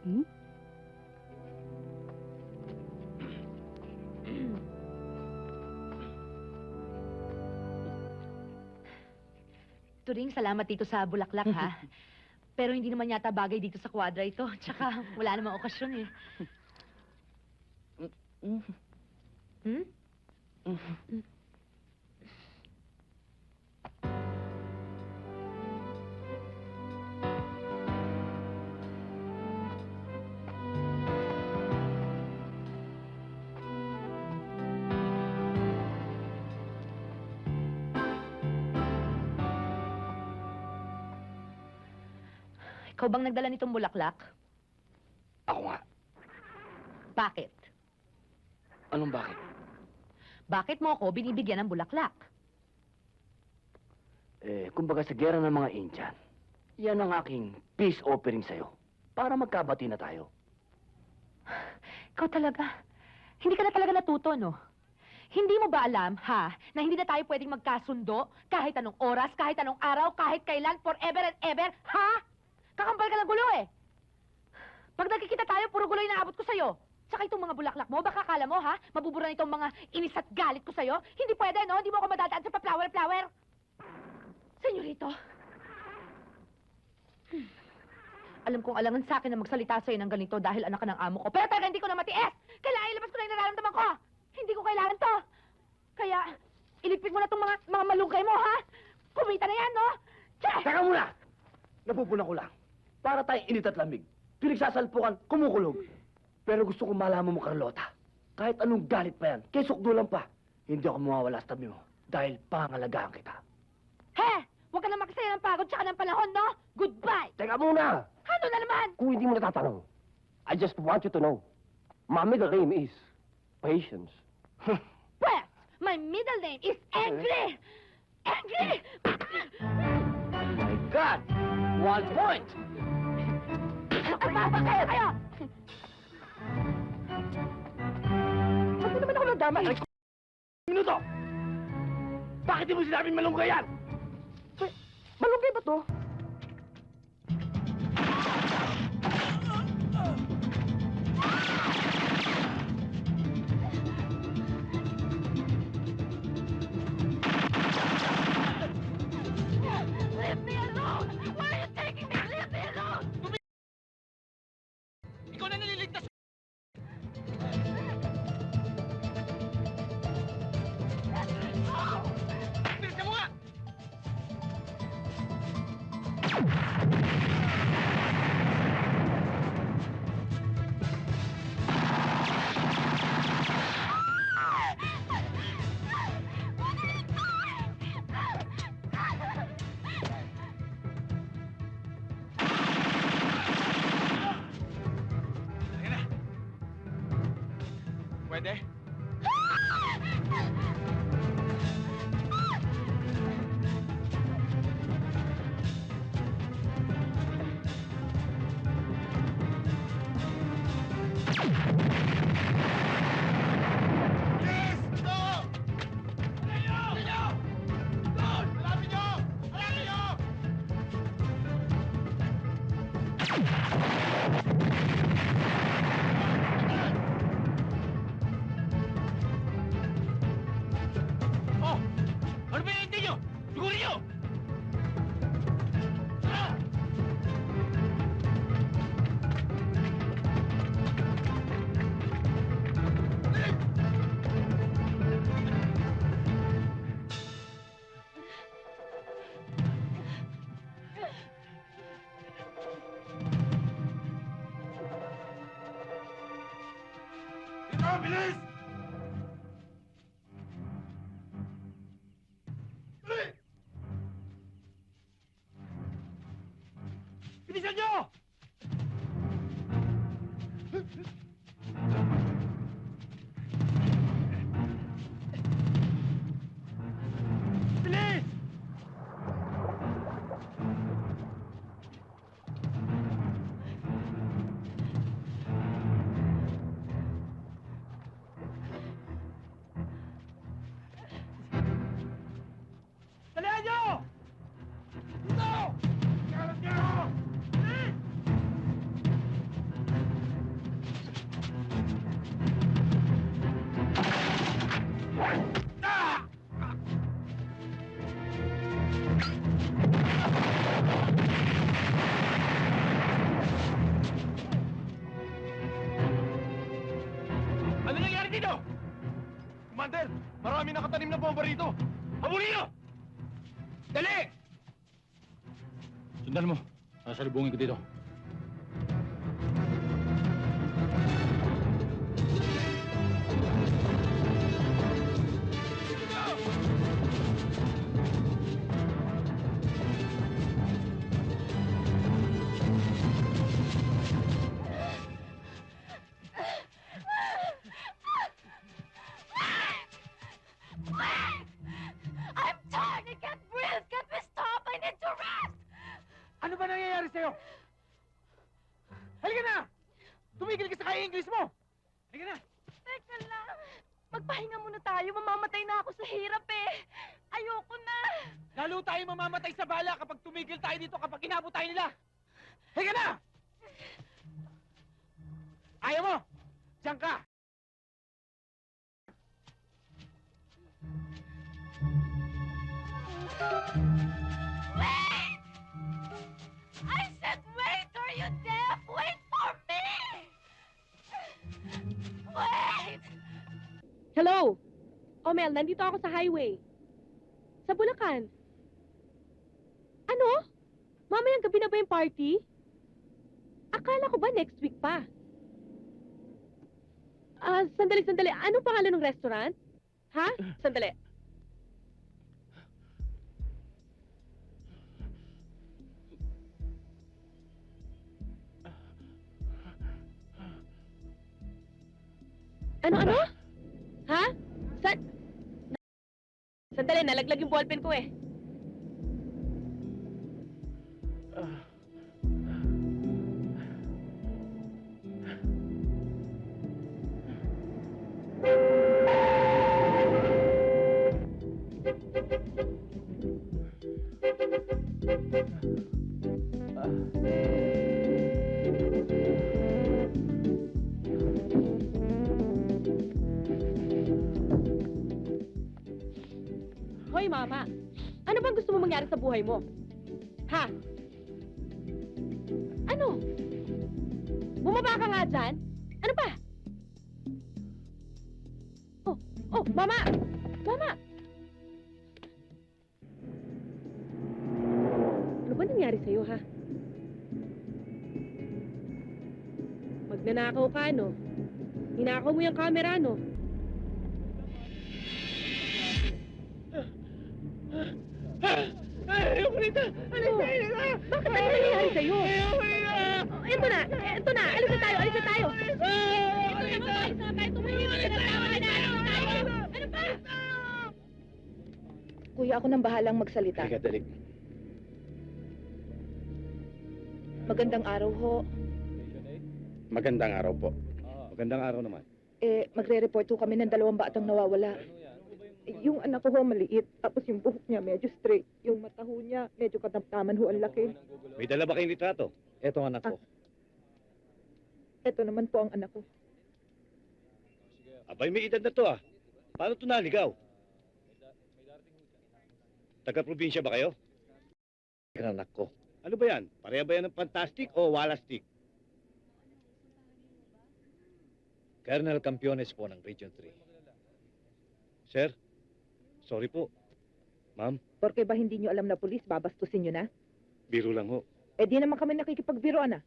Hmm? Turing, salamat dito sa bulaklak, ha? Pero hindi naman yata bagay dito sa kwadra ito. Tsaka wala namang okasyon, eh. Hmm? Mm. Ikaw bang nagdala nitong bulaklak? Ako nga. Bakit? Anong bakit? Bakit mo ako binibigyan ng bulaklak? Eh, kumbaga sa gera ng mga Indian, yan ang aking peace offering sa'yo. Para magkabati na tayo. Ikaw talaga. Hindi ka na talaga natuto, no? Hindi mo ba alam, ha, na hindi na tayo pwedeng magkasundo kahit anong oras, kahit anong araw, kahit kailan, forever and ever, ha? Kakambal ka ng gulo, eh. Pag nagkikita tayo, puro gulo yung naabot ko sa'yo. Tsaka itong mga bulaklak mo, baka kala mo, ha, mabubura na itong mga inis at galit ko sa'yo. Hindi pwede, no? Hindi mo ako madadaan sa pa-flower-flower. Senyorito. Hmm. Alam kong alangan sa akin na magsalita sa'yo ng ganito dahil anak ka ng amo ko. Pero talaga hindi ko na matiis! Kailangan ilabas ko na yung nararamdaman ko! Hindi ko kailangan to! Kaya, ilipit mo na itong mga, mga malunggay mo, ha? Kumita na yan, no? Che! Teka muna! Napupuna ko lang. Para tayong init at lamig. Pinagsasalpukan, kumukulog. Pero gusto kong malaman mo, Carlota. Kahit anong galit pa yan, kay sukdulan pa, hindi ako mawawala sa tabi mo. Dahil pangalagaan kita. He! Huwag ka na makisaya ng pagod tsaka ng panahon, no? Goodbye! Teka muna! Ano na naman? Kung hindi mo natatanong, I just want you to know, my middle name is Patience. Well, my middle name is Angry! Angry! My God! One point! Ang kayo kayo! Ba't naman ako nadama? Ay, Minuto! Bakit di mo sinabing malunggay yan? Malunggay ba bilis! Bilis! Commander, marami nakatanim na bomba rito. Habulin niyo! Dali! Sundan mo. Sasalubungin ko dito. Stop? I need to rest! Ano ba nangyayari sa'yo? Halika na! Tumigil ka sa kaya-English mo! Halika na! Teka lang. Magpahinga muna tayo. Mamamatay na ako sa hirap eh. Ayoko na. Lalo tayo mamamatay sa bala kapag tumigil tayo dito kapag inabot tayo nila! Halika na! Ayaw mo! Diyan ka! Wait! I said wait! Are you deaf? Wait for me! Wait! Hello? Oh, Mel, nandito ako sa highway. Sa Bulacan. Ano? Mamayang gabi na ba yung party? Akala ko ba next week pa? Ah, sandali, sandali. Anong pangalan ng restaurant? Ha? Sandali. Ano, ano? Ha? San... Sandali, nalaglag yung ballpen ko eh. Buhay mo? Ha? Ano? Bumaba ka nga dyan? Ano pa? Oh, oh, Mama! Mama! Ano ba nangyari sa'yo, ha? Magnanakaw ka, no? Ninakaw mo yung camera, no? Ayoko nito! Ano? Bakit ano nangyayari sa'yo? Ayoko! Oh, Ito na! Ito na! Alis na tayo! Alis na tayo! Ayoko nito! Ano pa? Kuya, ako nang bahalang magsalita. Halika, dali. Magandang araw ho. Magandang araw po. Magandang araw naman. Eh, magre-report ho kami ng dalawang batang nawawala. Yung anak ko ho maliit, tapos yung buhok niya medyo straight. Yung mata ho niya, medyo katamtaman ho ang laki. May dala ba kayong litrato? Eto ang anak ko. Ito naman po ang anak ko. Abay, may edad na to ah. Paano to naligaw? Taga-probinsya ba kayo? Ang anak ko. Ano ba yan? Pareha ba yan ng fantastic o walastic? Colonel Campiones po ng Region 3. Sir? Sorry po. Ma'am, Porque ba hindi nyo alam na pulis, babastusin nyo na? biro lang ho. Eh di naman kami nakikipagbiroan ah.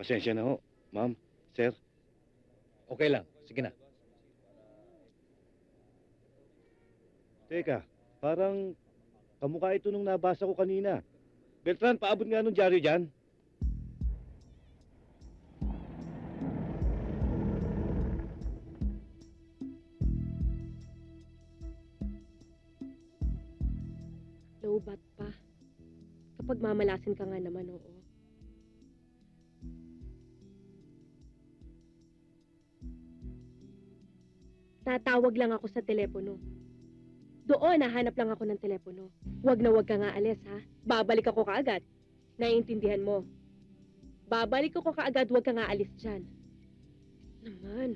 Pasensya na ho. Ma'am, sir. Okay lang, sige na. Teka, parang kamukha ito nung nabasa ko kanina. Beltran, paabot nga nung dyaryo dyan. Lowbat pa. Kapag mamalasin ka nga naman, oo. Tatawag lang ako sa telepono. Doon, nahanap lang ako ng telepono. Huwag na huwag ka nga alis, ha? Babalik ako kaagad. Naiintindihan mo. Babalik ako kaagad, huwag ka nga alis dyan. Naman.